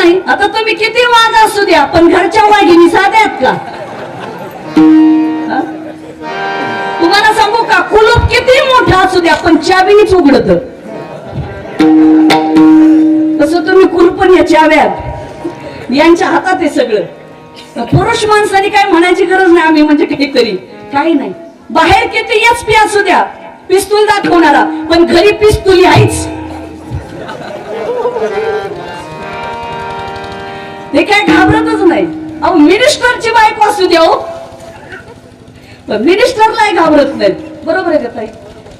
नाही आता तुम्ही किती वाघ असू द्या पण घरच्या वाघिनी साध्यात का? तुम्हाला सांगू का कुलूप किती मोठा असू द्या पण चावीनीच उघडत. तसं तुम्ही कुलपण या चाव्यात यांच्या हातात आहे सगळं. पुरुष माणसाने काय म्हणायची गरज नाही आम्ही म्हणजे काहीतरी. काही नाही. बाहेर किती एच पी असू द्या पिस्तूल दाखवणारा पण घरी पिस्तुली आहेच. ते काय घाबरतच नाही. अहो मिनिस्टरची बायको असू द्या हो. मिनिस्टरलाही घाबरत नाहीत. बरोबर आहे का ताई?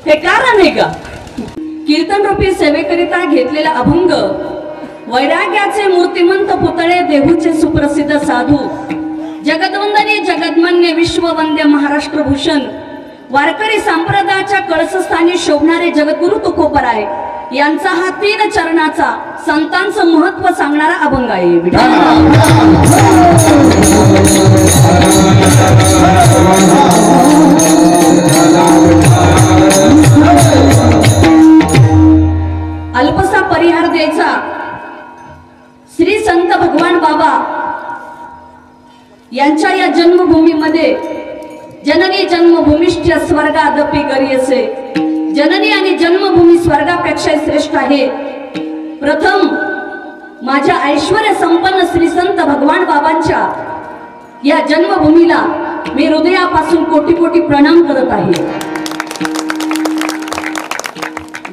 हे कारण आहे का? कीर्तन रूपी सेवेकरिता घेतलेला अभंग वैराग्याचे मूर्तिमंत पुतळे देहूचे सुप्रसिद्ध साधू जगदवंदनी जगदमान्य विश्ववंद्य महाराष्ट्र भूषण वारकरी संप्रदायाच्या कळसस्थानी शोभणारे जगद्गुरु तुकोपराय यांचा हा तीन चरणाचा संतांचं महत्त्व सांगणारा अभंग आहे विठ्ठल. आहे. प्रथम माझ्या ऐश्वर संपन्न श्री संत भगवान बाबांच्या या जन्मभूमीला मी हृदयापासून कोटी कोटी प्रणाम करत आहे.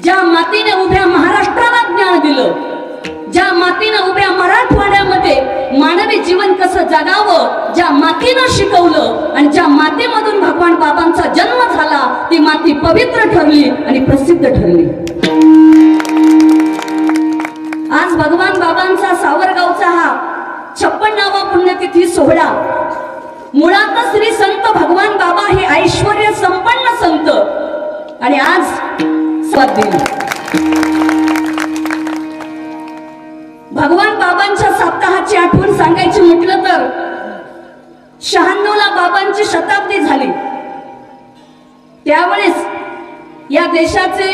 ज्या मातीने उभ्या महाराष्ट्राला ज्ञान दिलं ज्या मातीनं उभ्या मराठवाड्यामध्ये मानवी जीवन कसं जगावं ज्या मातीनं शिकवलं आणि ज्या मातीमधून भगवान बाबांचा जन्म झाला ती माती पवित्र ठरली आणि प्रसिद्ध ठरली. भगवान बाबांचा सावरगावचा हा छप्पन्नावा पुण्यतिथी सोहळा. मुळात श्री संत भगवान बाबा हे ऐश्वर संपन्न संत. आणि आज दिली भगवान बाबांच्या सप्ताहाची आठवण सांगायची म्हटलं तर शहाण्णवला बाबांची शताब्दी झाली. त्यावेळेस या देशाचे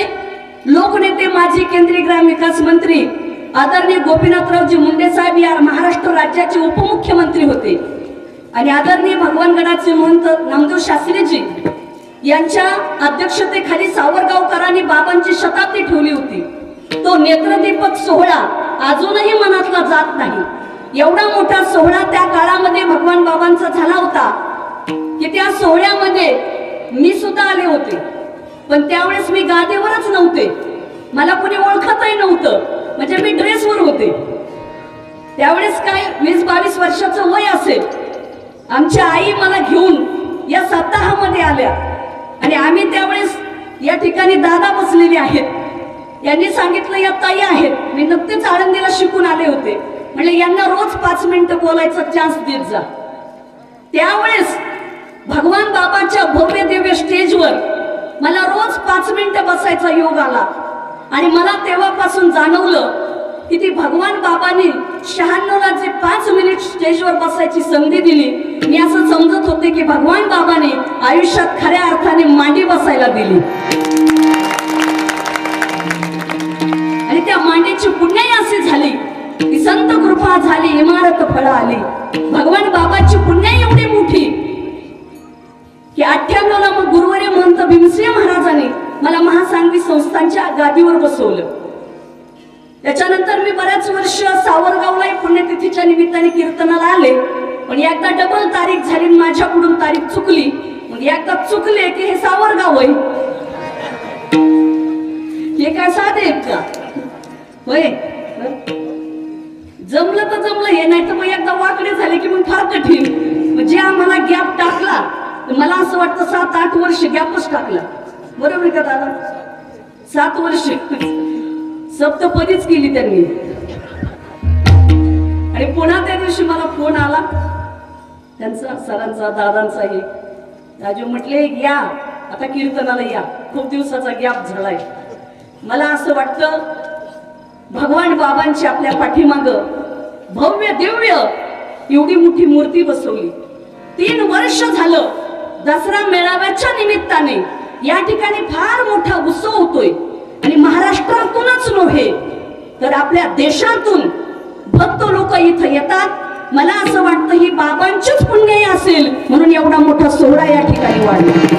लोकनेते माजी केंद्रीय ग्राम विकास मंत्री आदरणीय गोपीनाथरावजी मुंडे साहेब या महाराष्ट्र राज्याचे उपमुख्यमंत्री होते. आणि आदरणीय भगवानगडाचे महंत नामदेव शास्त्रीजी यांच्या अध्यक्षतेखाली सावरगावकरांनी बाबांची शताब्दी ठेवली होती. तो नेत्रदीपक सोहळा अजूनही मनातला जात नाही. एवढा मोठा सोहळा त्या काळामध्ये भगवान बाबांचा झाला होता की त्या सोहळ्यामध्ये मी सुद्धा आले होते. पण त्यावेळेस मी गादीवरच नव्हते. मला कोणी ओळखतही नव्हतं. म्हणजे मी ड्रेसवर होते. त्यावेळेस काय वीस बावीस वर्षाचं वय असेल. आमच्या आई मला घेऊन या सप्ताहामध्ये आल्या. आणि आम्ही त्यावेळेस या ठिकाणी दादा बसलेले आहेत. यांनी सांगितलं या ताई आहेत. मी नुकतेच आळंदीला शिकून आले होते. म्हणजे यांना रोज पाच मिनिटं बोलायचा चान्स देत जा. त्यावेळेस भगवान बाबाच्या भव्य दिव्य स्टेजवर मला रोज पाच मिनिटं बसायचा योग आला. आणि मला तेव्हापासून जाणवलं की ती भगवान बाबांनी शहाण्णवला जे पाच मिनिट स्टेजवर बसायची संधी दिली मी असं समजत होते की भगवान बाबाने आयुष्यात खऱ्या अर्थाने मांडी बसायला दिली. आणि त्या मांडीची पुण्याही अशी झाली की संत कृपा झाली इमारत फळ आली. भगवान बाबाची पुण्याही एवढी मोठी की अठ्ठ्याण्णवला मग गुरुवारी महंत भीमसिंह महाराजांनी मला महासांगवी संस्थांच्या गादीवर बसवलं. त्याच्यानंतर मी बऱ्याच वर्ष सावरगावला पुण्यतिथीच्या निमित्ताने कीर्तनाला आले. पण एकदा डबल तारीख झाली आणि माझ्याकडून तारीख चुकली. मग एकदा चुकले की हे सावरगाव आहे. हे काय साधे आहेत का? होय? जमलं तर जमलं हे नाही तर मग एकदा वाकडे झाले की मग फार कठीण. म्हणजे आम्हाला गॅप टाकला तर मला असं वाटतं सात आठ वर्ष गॅपच टाकला. बरोबर आहे का दादा. सात वर्ष. सप्तपदीच केली त्यांनी. आणि पुन्हा त्या दिवशी मला फोन आला. त्यांचा सरांचा दादांचाही. राजू म्हटले या आता कीर्तनाला या. खूप दिवसाचा गॅप झालाय. मला असं वाटतं भगवान बाबांची आपल्या पाठीमाग भव्य दिव्य एवढी मोठी मूर्ती बसवली. तीन वर्ष झालं दसरा मेळाव्याच्या निमित्ताने या ठिकाणी फार मोठा उत्सव होतोय. आणि महाराष्ट्रातूनच नव्हे तर आपल्या देशातून भक्त लोक इथं येतात. मला असं वाटतं ही बाबांचीच पुण्याई असेल म्हणून एवढा मोठा सोहळा या ठिकाणी वाढला.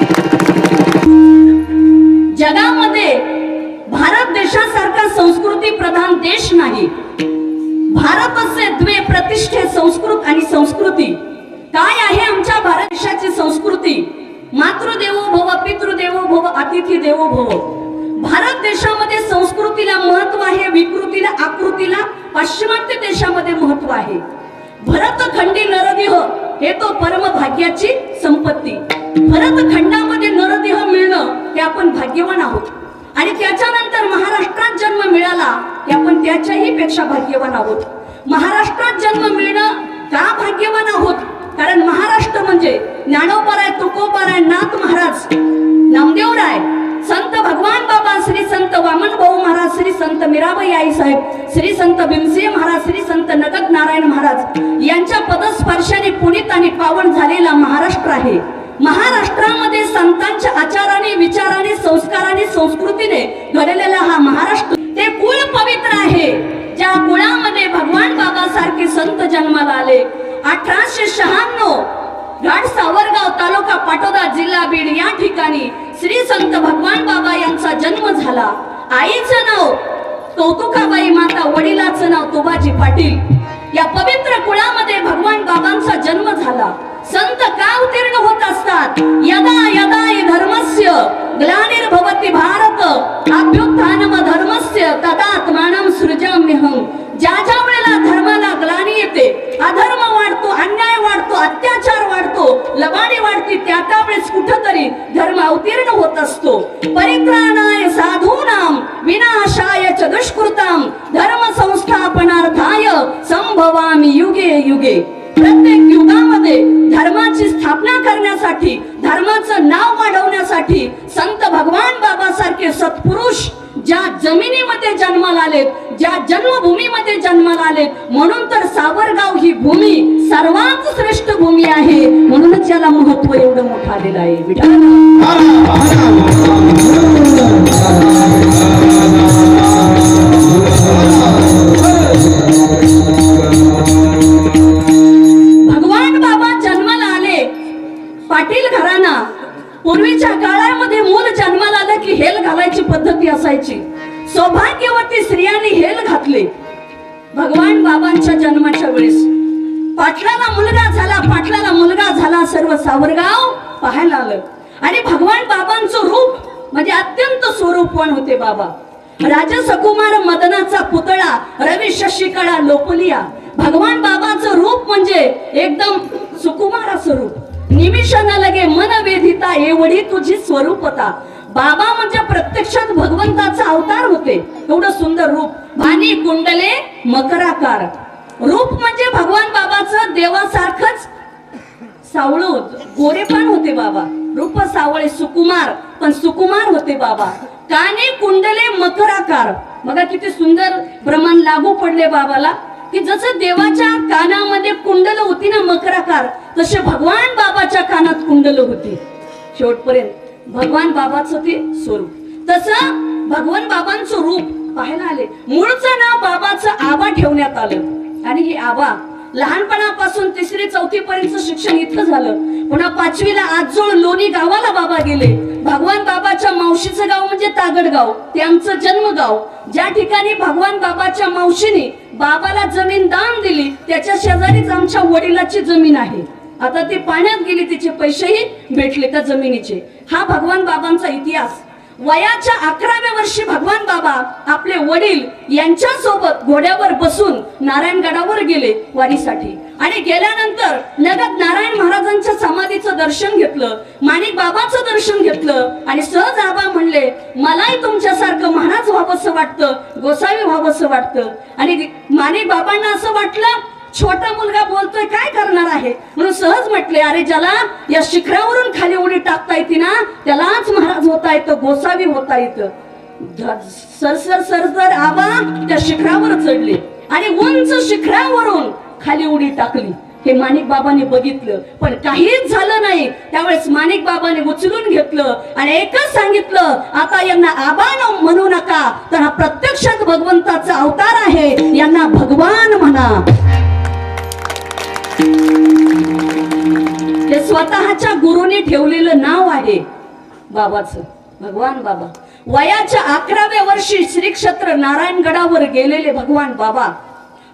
अतिथी देवो भव. भारत देशामध्ये संस्कृतीला महत्त्व आहे विकृतीला आकृतीला पाश्चिमात्य देशामध्ये महत्त्व आहे. भरत खंडी नरदेह हे तो परम भाग्याची संपत्ती. भरत खंडामध्ये नरदेह मिळणं हे आपण भाग्यवान आहोत. आणि त्याच्यानंतर महाराष्ट्रात जन्म मिळाला हे आपण त्याच्याही पेक्षा भाग्यवान आहोत. महाराष्ट्रात जन्म मिळणं का भाग्यवान आहोत? कारण महाराष्ट्र म्हणजे ज्ञानोपराय तुकोपराय नाथ महाराज नामदेवराय संत भगवान बाबा श्री संत वामन भाऊ महाराज श्री संत मीराबाई आई साहेब श्री संत भीमसिंह महाराज श्री संत नगद नारायण महाराज यांच्या पदस्पर्शाने पुणित आणि पावन झालेला महाराष्ट्र आहे. महाराष्ट्रामध्ये संतांच्या आचाराने विचाराने संस्काराने संस्कृतीने घडलेला हा महाराष्ट्र ते कुळ पवित्र आहे. ज्या कुळामध्ये भगवान बाबा सारखे संत जन्माला आले अठराशे शहाण्णव घाट सावरगाव तालुका पाटोदा जिल्हा बीड या ठिकाणी श्री संत भगवान बाबा यांचा जन्म झाला. आईचं नाव कौतुकाबाई माता वडिलाचं नाव तुबाजी पाटील. या पवित्र कुळामध्ये भगवान बाबांचा जन्म झाला. संत का उत्तीर्ण होत असतात? यदा यदा धर्मस्य ग्लानिर्भवती भारत अभ्युत्थानम धर्मस्य तदात्मानम सृजाम्यहम ज्या ज्या वेळेला धर्म ग्लानी येते अधर्म वाढतो अन्याय वाढतो अत्याचार वाढतो लबाडी वाढते त्या त्या वेळेस कुठंतरी धर्म अवतीर्ण होत असतो परित्राणाय साधूनाम विनाशाय च दुष्कृताम धर्म संस्थापनार्थाय संभवामी युगे युगे। प्रत्येक युगामध्ये धर्माची स्थापना करण्यासाठी धर्माचं नाव वाढवण्यासाठी संत भगवान बाबासारखे सत्पुरुष ज्या जमिनीमध्ये जन्माला आलेत ज्या जन्मभूमीमध्ये जन्माला आलेत म्हणून तर सावरगाव ही भूमी सर्वात श्रेष्ठ भूमी आहे. म्हणूनच महत्त्व एवढं मोठं आलेलं आहे. विठा पाहायला आलं आणि भगवान बाबांचं रूप म्हणजे अत्यंत स्वरूपवान होते बाबा. राजसकुमार मदनाचा पुतळा रवी शशिकळा लोपलिया. भगवान बाबाचं रूप म्हणजे एकदम सुकुमाराचं रूप. निमिषाना लगे मन वेधिता एवढी तुझी स्वरूपता. बाबा म्हणजे प्रत्यक्षात भगवंताचा अवतार होते. एवढं सुंदर रूप. भानी कुंडले मकराकार. रूप म्हणजे भगवान बाबाचं देवासारखंच सावळ गोरे पण होते बाबा. रूप सावळे सुकुमार पण सुकुमार होते बाबा. काने कुंडले मकराकार. बघा किती सुंदर भ्रमण लागू पडले बाबाला. की जसं देवाच्या कानामध्ये कुंडल होती ना मकराकार तसे भगवान बाबाच्या कानात कुंडल होती. शेवटपर्यंत भगवान बाबाचं ते स्वरूप. तसं भगवान बाबांचं रूप पाहायला आले. मूळचं नाव बाबाचं आबा ठेवण्यात आलं. आणि हे आबा लहानपणापासून तिसरी चौथी पर्यंत शिक्षण इथं झालं. पुन्हा पाचवीला आजोळ लोणी गावाला बाबा गेले. भगवान बाबाच्या मावशीचं गाव म्हणजे तागडगाव. ते आमचं जन्मगाव. ज्या ठिकाणी भगवान बाबाच्या मावशीने बाबाला जमीन दान दिली त्याच्या शेजारीच आमच्या वडिलाची जमीन आहे. आता ती पाण्यात गेली तिचे पैसेही भेटले त्या जमिनीचे. हा भगवान बाबांचा इतिहास. वयाच्या अकराव्या वर्षी भगवान बाबा आपले वडील यांच्या सोबत घोड्यावर बसून नारायणगडावर गेले वारीसाठी. आणि गेल्यानंतर लगत नारायण महाराजांच्या समाधीचं दर्शन घेतलं माणिक बाबाचं दर्शन घेतलं आणि सहज आबा म्हणले मलाही तुमच्यासारखं महाराज व्हावंसं वाटतं गोसावी व्हावंसं वाटतं. आणि माणिक बाबांना असं वाटलं छोटा मुलगा बोलतोय काय करणार आहे? म्हणून सहज म्हटले अरे ज्याला या शिखरावरून खाली उडी टाकता येते ना त्यालाच महाराज होता येतं गोसावी होता येतं. सरसर सर सर सर सर आबा त्या शिखरावर चढले आणि उंच शिखरावरून खाली उडी टाकली. हे माणिक बाबाने बघितलं पण काहीच झालं नाही. त्यावेळेस माणिक बाबाने उचलून घेतलं आणि एकच सांगितलं आता यांना आबा म्हणू नका तर हा प्रत्यक्षात भगवंताचा अवतार आहे यांना भगवान म्हणा. हे स्वतःच्या गुरुने ठेवलेलं नाव आहे. बाबाचं. भगवान बाबा. वयाच्या अकराव्या वर्षी श्री क्षेत्र नारायणगडावर गेलेले भगवान बाबा.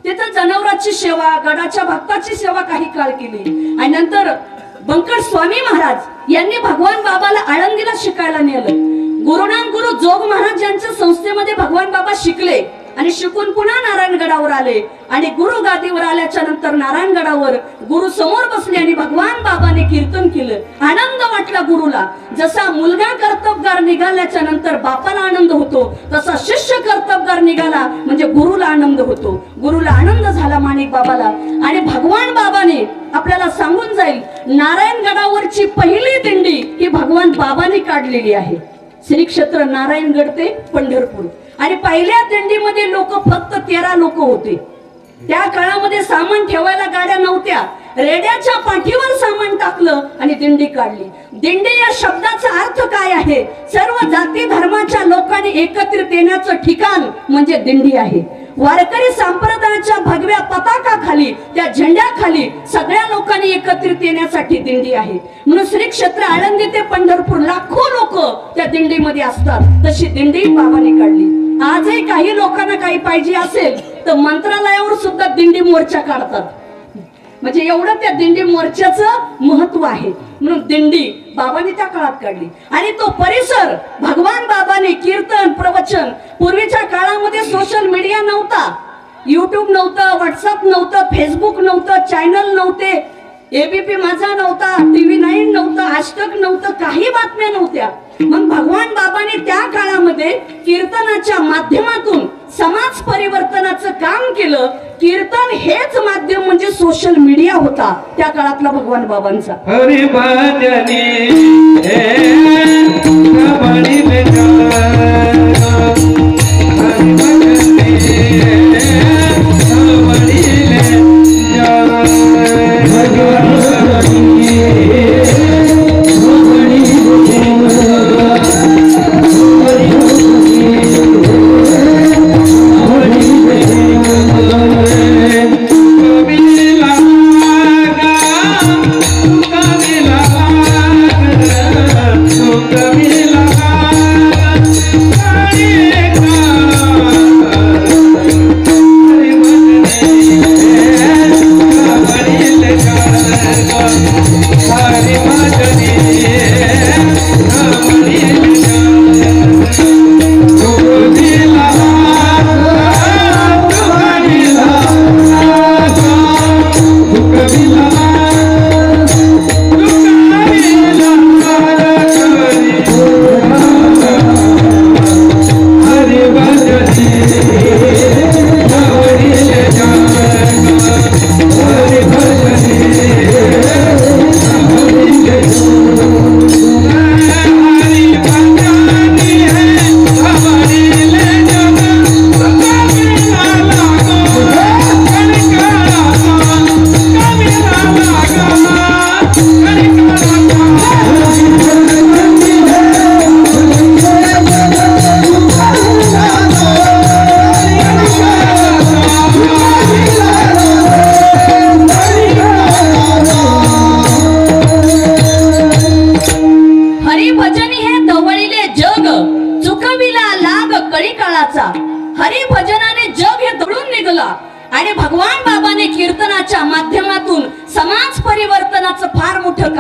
तिथं जनावरांची सेवा गडाच्या भक्ताची सेवा काही काळ केली. आणि नंतर बंकर स्वामी महाराज यांनी भगवान बाबाला आळंदीला शिकायला नेलं. गुरुनाम गुरु जोग महाराज यांच्या संस्थेमध्ये भगवान बाबा शिकले. आणि शिकून पुन्हा नारायणगडावर आले. आणि गुरु गादीवर आल्याच्यानंतर नारायणगडावर गुरु समोर बसले आणि भगवान बाबाने कीर्तन केलं. आनंद वाटला गुरुला. जसा मुलगा कर्तबगार निघाल्याच्या नंतर बापाला आनंद होतो तसा शिष्य कर्तबगार निघाला म्हणजे गुरुला आनंद होतो. गुरुला आनंद झाला माणिक बाबाला. आणि भगवान बाबाने आपल्याला सांगून जाईल नारायणगडावरची पहिली दिंडी ही भगवान बाबाने काढलेली आहे. श्री क्षेत्र नारायणगड ते पंढरपूर. आणि पहिल्या दिंडीमध्ये लोक फक्त तेरा लोक होते. त्या काळामध्ये सामान ठेवायला गाड्या नव्हत्या. रेड्याच्या पाठीवर सामान टाकलं आणि दिंडी काढली. दिंडी या शब्दाचा अर्थ काय आहे? सर्व जाती धर्माच्या लोकांनी एकत्रित येण्याचं ठिकाण म्हणजे दिंडी आहे. वारकरी संप्रदायाच्या भगव्या पताकाखाली त्या झेंड्याखाली सगळ्या लोकांनी एकत्रित येण्यासाठी दिंडी आहे. म्हणून श्री क्षेत्र आळंदी ते पंढरपूर लाखो लोक त्या दिंडीमध्ये असतात. तशी दिंडी बाबाने काढली. आजही काही लोकांना काही पाहिजे असेल तर मंत्रालयावर सुद्धा दिंडी मोर्चा काढतात. म्हणजे एवढं त्या दिंडी मोर्चाचं महत्त्व आहे. म्हणून दिंडी बाबांनी त्या काळात काढली. आणि तो परिसर भगवान बाबाने कीर्तन प्रवचन पूर्वीच्या काळामध्ये सोशल मीडिया नव्हता. युट्यूब नव्हतं व्हॉट्सअप नव्हतं फेसबुक नव्हतं चॅनल नव्हते. एबीपी माझा नव्हता टीव्ही नाईन नव्हतं आजतक नव्हतं काही बातम्या नव्हत्या. मग भगवान बाबाने त्या काळामध्ये कीर्तनाच्या माध्यमातून समाज परिवर्तनाचं काम केलं. कीर्तन हेच माध्यम म्हणजे सोशल मीडिया होता त्या काळातला भगवान बाबांचा. हरि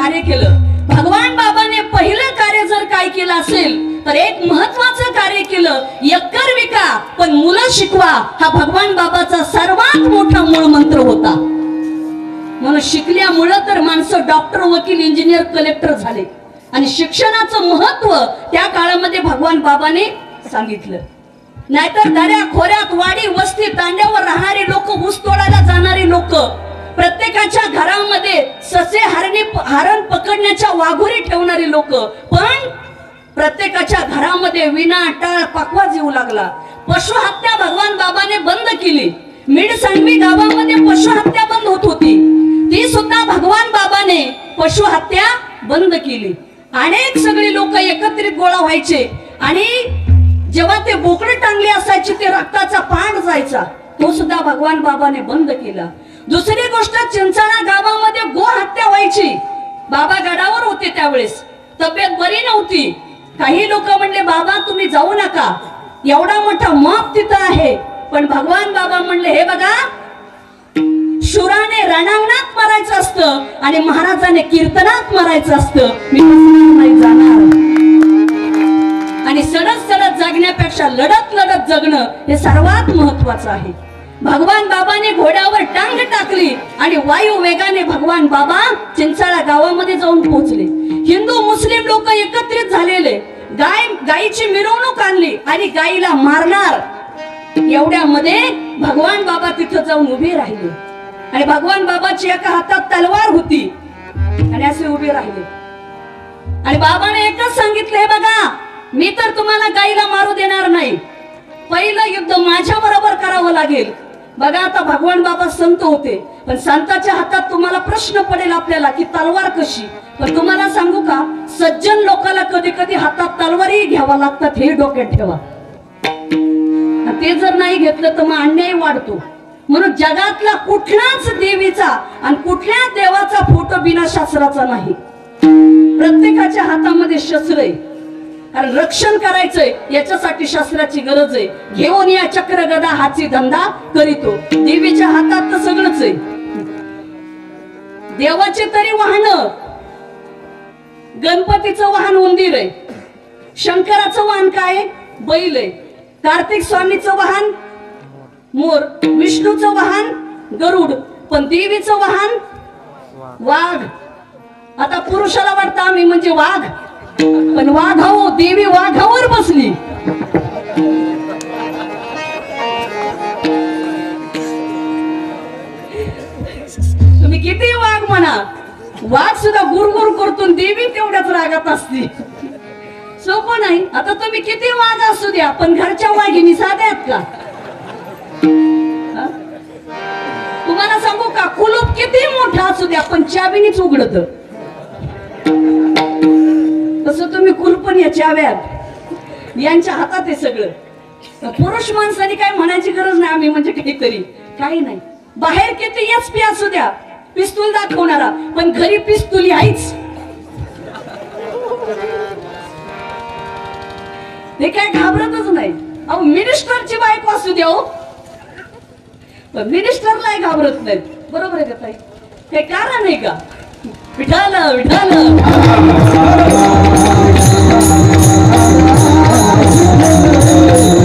कार्य केलं. भगवान बाबाने पहिलं कार्य जर काय केलं असेल तर एक महत्वाचं कार्य केलं यक्कर विका पण मुलं शिकवा हा भगवान बाबाचा सर्वात मोठा मूळ मंत्र होता. म्हणून शिकल्यामुळं तर माणसं डॉक्टर वकील इंजिनियर कलेक्टर झाले. आणि शिक्षणाचं महत्त्व त्या काळामध्ये भगवान बाबाने सांगितलं. नाहीतर दऱ्या खोऱ्यात वाडी वस्ती तांड्यावर राहणारी लोक ऊस तोडायला जाणारी लोक प्रत्येकाच्या घरामध्ये ससे हरणी हरण पकडण्याच्या वाघोरी ठेवणारी लोक. पण प्रत्येकाच्या घरामध्ये विना टाळ पाकवाज येऊ लागला. पशुहत्या भगवान बाबाने बंद केली. मिड सांडवी गावामध्ये पशुहत्या बंद होत होती. ती सुद्धा भगवान बाबाने पशुहत्या बंद केली. अनेक सगळी लोक एकत्रित गोळा व्हायचे. आणि जेव्हा ते बोकडे टांगले असायचे ते रक्ताचा पाण जायचा. तो सुद्धा भगवान बाबाने बंद केला. दुसरी गोष्ट चिंचाळा गावामध्ये गो हत्या व्हायची. बाबा गडावर होते त्यावेळेस. तब्येत बरी नव्हती. काही लोक म्हणले बाबा तुम्ही जाऊ नका. एवढा मोठा मप तिथं आहे. पण भगवान बाबा म्हणले हे बघा शुराने रणांगणात मारायचं असतं आणि महाराजाने कीर्तनात मारायचं असतं. मी नाही जाणार. आणि सडत सडत जगण्यापेक्षा लढत लढत जगणं हे सर्वात महत्वाचं आहे. भगवान बाबाने घोड्यावर टांग टाकली आणि वायू वेगाने भगवान बाबा चिंचाळा गावामध्ये जाऊन पोहोचले. हिंदू मुस्लिम लोक एकत्रित झालेले. गाय गायीची मिरवणूक आणली आणि गायीला मारणार. एवढ्यामध्ये भगवान बाबा तिथं जाऊन उभे राहिले. आणि भगवान बाबाची एका हातात तलवार होती. आणि असे उभे राहिले. आणि बाबाने एकच सांगितलंय हे बघा मी तर तुम्हाला गाईला मारू देणार नाही. पहिलं युद्ध माझ्या बरोबर करावं लागेल. बघा आता भगवान बाबा संत होते पण संताच्या हातात तुम्हाला प्रश्न पडेल आपल्याला की तलवार कशी? पण तुम्हाला सांगू का सज्जन लोकाला कधी कधी हातात तलवारही घ्यावा लागतात हे डोक्यात ठेवा. ते जर नाही घेतलं तर मग अन्याय वाढतो. म्हणून जगातला कुठलाच देवीचा आणि कुठल्या देवाचा फोटो बिना शास्त्राचा नाही. प्रत्येकाच्या हातामध्ये शस्त्र आहे. कारण रक्षण करायचंय याच्यासाठी शास्त्राची गरज आहे. घेऊन या चक्र गदा हाची धंदा करीतो. देवीच्या हातात तर सगळंच आहे. देवाचे तरी वाहन गणपतीचं वाहन उंदीर आहे. शंकराचं वाहन काय बैल आहे. कार्तिक स्वामीचं वाहन मोर. विष्णूचं वाहन गरुड. पण देवीचं वाहन वाघ. आता पुरुषाला वाटतं आम्ही म्हणजे वाघ. पण वाघ हो, देवी वाघावर बसली. तुम्ही किती वाघ म्हणा. वाघ सुद्धा गुरगुर करतून देवी तेवढ्याच रागात असते. सोपं नाही. आता तुम्ही किती वाघ असू द्या पण घरच्या वाघिनी साध्या आहेत का? तुम्हाला सांगू का कुलूप किती मोठा असू द्या पण चाबीनीच उघडत. तसं तुम्ही कुलपण या चाव्यात. यांच्या हातात आहे सगळं. पुरुष माणसाने काय म्हणायची गरज नाही आम्ही म्हणजे काहीतरी. काही नाही. बाहेर किती एस पी असू द्या. पिस्तूल दाखवणारा. पण घरी पिस्तुली आहेच. ते काय घाबरतच नाही. अहो मिनिस्टरची बायको असू द्या हो. पण मिनिस्टरला घाबरत नाहीत बरोबर आहे का ताई? हे कारण आहे का? ವಿಠಾಲ ವಿಠಾಲ Thank.